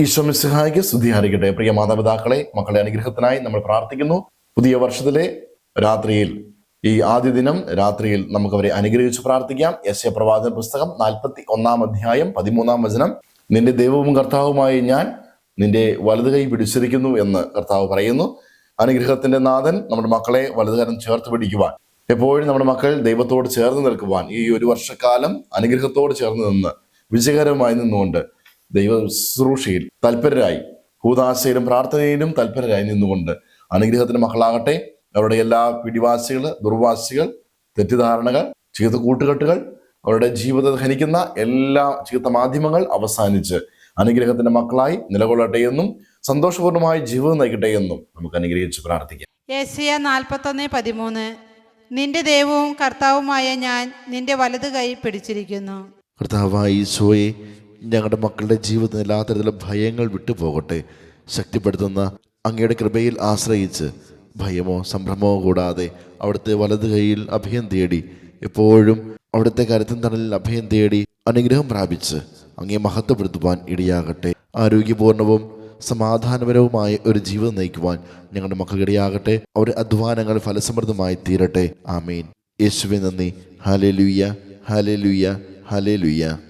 ഈശ്വമിസ്ഹായിക്ക് സ്തുതിഹാരിക്കട്ടെ പ്രിയ മാതാപിതാക്കളെ മക്കളെ അനുഗ്രഹത്തിനായി നമ്മൾ പ്രാർത്ഥിക്കുന്നു. പുതിയ വർഷത്തിലെ രാത്രിയിൽ ഈ ആദ്യ ദിനം രാത്രിയിൽ നമുക്കവരെ അനുഗ്രഹിച്ച് പ്രാർത്ഥിക്കാം. എസ് പ്രവാചന പുസ്തകം നാൽപ്പത്തി ഒന്നാം അധ്യായം പതിമൂന്നാം വചനം. നിന്റെ ദൈവവും കർത്താവുമായി ഞാൻ നിന്റെ വലത് കൈ പിടിച്ചിരിക്കുന്നു എന്ന് കർത്താവ് പറയുന്നു. അനുഗ്രഹത്തിന്റെ നാഥൻ നമ്മുടെ മക്കളെ വലതുകരം ചേർത്ത് പിടിക്കുവാൻ എപ്പോഴും നമ്മുടെ മക്കൾ ദൈവത്തോട് ചേർന്ന് നിൽക്കുവാൻ ഈ ഒരു വർഷക്കാലം അനുഗ്രഹത്തോട് ചേർന്ന് നിന്ന് വിജയകരമായി നിന്നുകൊണ്ട് ദൈവ ശുശ്രൂഷയിൽ തൽപരരായി. ഭൂതാശയിലും പ്രാർത്ഥനയിലും തൽപരരായി നിന്നുകൊണ്ട് അനുഗ്രഹത്തിന് മക്കളാകട്ടെ. അവരുടെ എല്ലാ പിടിവാസികൾ ദുർവാസികൾ തെറ്റിദ്ധാരണകൾ ചീത്ത കൂട്ടുകെട്ടുകൾ അവരുടെ ജീവിതത്തെ ഹനിക്കുന്ന എല്ലാ ചീത്ത മാധ്യമങ്ങൾ അവസാനിച്ച് അനുഗ്രഹത്തിന്റെ മക്കളായി നിലകൊള്ളട്ടെ എന്നും സന്തോഷപൂർണമായി ജീവിതം നയിക്കട്ടെ എന്നും നമുക്ക് അനുഗ്രഹിച്ച് പ്രാർത്ഥിക്കാം. ഏഷ്യ നാൽപ്പത്തൊന്ന് പതിമൂന്ന്. നിന്റെ ദൈവവും കർത്താവുമായ ഞാൻ നിന്റെ വലതു കൈ പിടിച്ചിരിക്കുന്നു. കർത്താവായി ഞങ്ങളുടെ മക്കളുടെ ജീവിതത്തിൽ എല്ലാ തരത്തിലുള്ള ഭയങ്ങൾ വിട്ടുപോകട്ടെ ശക്തിപ്പെടുത്തുന്ന അങ്ങയുടെ കൃപയിൽ ആശ്രയിച്ച് ഭയമോ സംഭ്രമമോ കൂടാതെ അവിടുത്തെ വലത് കൈയിൽ അഭയം തേടി എപ്പോഴും അവിടുത്തെ കരുത്തിൻ തണലിൽ അഭയം തേടി അനുഗ്രഹം പ്രാപിച്ച് അങ്ങേ മഹത്വപ്പെടുത്തുവാൻ ഇടയാകട്ടെ. ആരോഗ്യപൂർണവും സമാധാനപരവുമായ ഒരു ജീവിതം നയിക്കുവാൻ ഞങ്ങളുടെ മക്കൾക്കിടയാകട്ടെ അവരുടെ അധ്വാനങ്ങൾ ഫലസമൃദ്ധമായി തീരട്ടെ. ആമീൻ. യേശുവെ നന്ദി. ഹാലേ ലുയ്യ ഹാലേ ലുയ്യ ഹാലേ ലുയ്യ